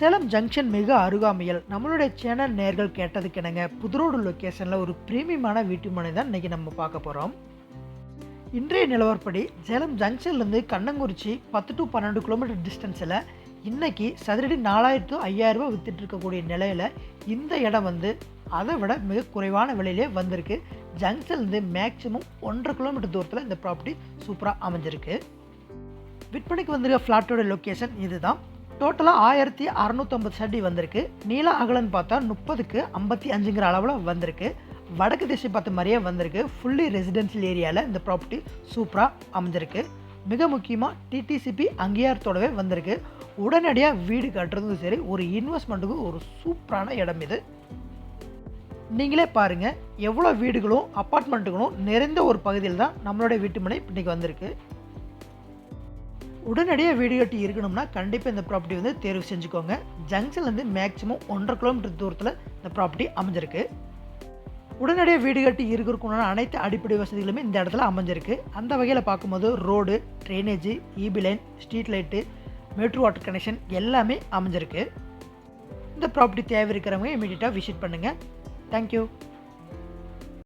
Salem junction மிக அருகாமையில். நம்மளுடைய சேனல் நேர்கள் கேட்டதுக்கு என்னங்க புதுரோடு லொக்கேஷனில் ஒரு பிரீமியமான வீட்டுமனை தான் இன்றைக்கி நம்ம பார்க்க போகிறோம் இன்றைய நிலவரப்படி சேலம் ஜங்ஷன்லேருந்து கண்ணங்குறிச்சி பத்து டு பன்னெண்டு கிலோமீட்டர் டிஸ்டன்ஸில் இன்றைக்கி சதுரடி நாலாயிரத்து ஐயாயிரம் ரூபாய் வித்துட்டு இருக்கக்கூடிய நிலையில் இந்த இடம் வந்து அதை விட மிக குறைவான விலையிலே வந்திருக்கு. ஜங்ஷன்லேருந்து மேக்ஸிமம் ஒன்றரை கிலோமீட்டர் தூரத்தில் இந்த ப்ராப்பர்ட்டி சூப்பராக அமைஞ்சிருக்கு. விற்பனைக்கு வந்திருக்க ஃப்ளாட்டோட லொக்கேஷன் இதுதான். டோட்டலாக ஆயிரத்தி அறநூற்றம்பது சடி வந்திருக்கு. நீள அகலன்னு பார்த்தா முப்பதுக்கு ஐம்பத்தி அஞ்சுங்கிற அளவில் வந்திருக்கு. வடக்கு திசை பார்த்த மாதிரியே வந்திருக்கு. ஃபுல்லி ரெசிடென்ஷியல் ஏரியாவில் இந்த ப்ராப்பர்ட்டி சூப்பராக அமைஞ்சிருக்கு. மிக முக்கியமாக டிடிசிபி அங்கீகாரத்தோடவே வந்திருக்கு. உடனடியாக வீடு கட்டுறதும் சரி ஒரு இன்வெஸ்ட்மெண்ட்டுக்கு ஒரு சூப்பரான இடம் இது. நீங்களே பாருங்கள் எவ்வளோ வீடுகளும் அப்பார்ட்மெண்ட்டுகளும் நிறைந்த ஒரு பகுதியில் தான் நம்மளுடைய வீட்டு மனை இன்றைக்கி வந்திருக்கு. உடனடியாக வீடு கட்டி இருக்கணும்னா கண்டிப்பாக இந்த ப்ராப்பர்ட்டி வந்து தேர்வு செஞ்சுக்கோங்க. ஜங்ஷன்லேருந்து மேக்ஸிமம் ஒன்றரை கிலோமீட்டர் தூரத்தில் இந்த ப்ராப்பர்ட்டி அமைஞ்சிருக்கு. உடனடியாக வீடு கட்டி இருக்கிறதுக்குண்டான அனைத்து அடிப்படை வசதிகளுமே இந்த இடத்துல அமைஞ்சிருக்கு. அந்த வகையில் பார்க்கும்போது road drainage EB line street light metro water connection எல்லாமே அமைஞ்சிருக்கு. இந்த ப்ராப்பர்ட்டி தேவை இருக்கிறவங்க இமீடியட்டாக விசிட் பண்ணுங்கள் தேங்க்யூ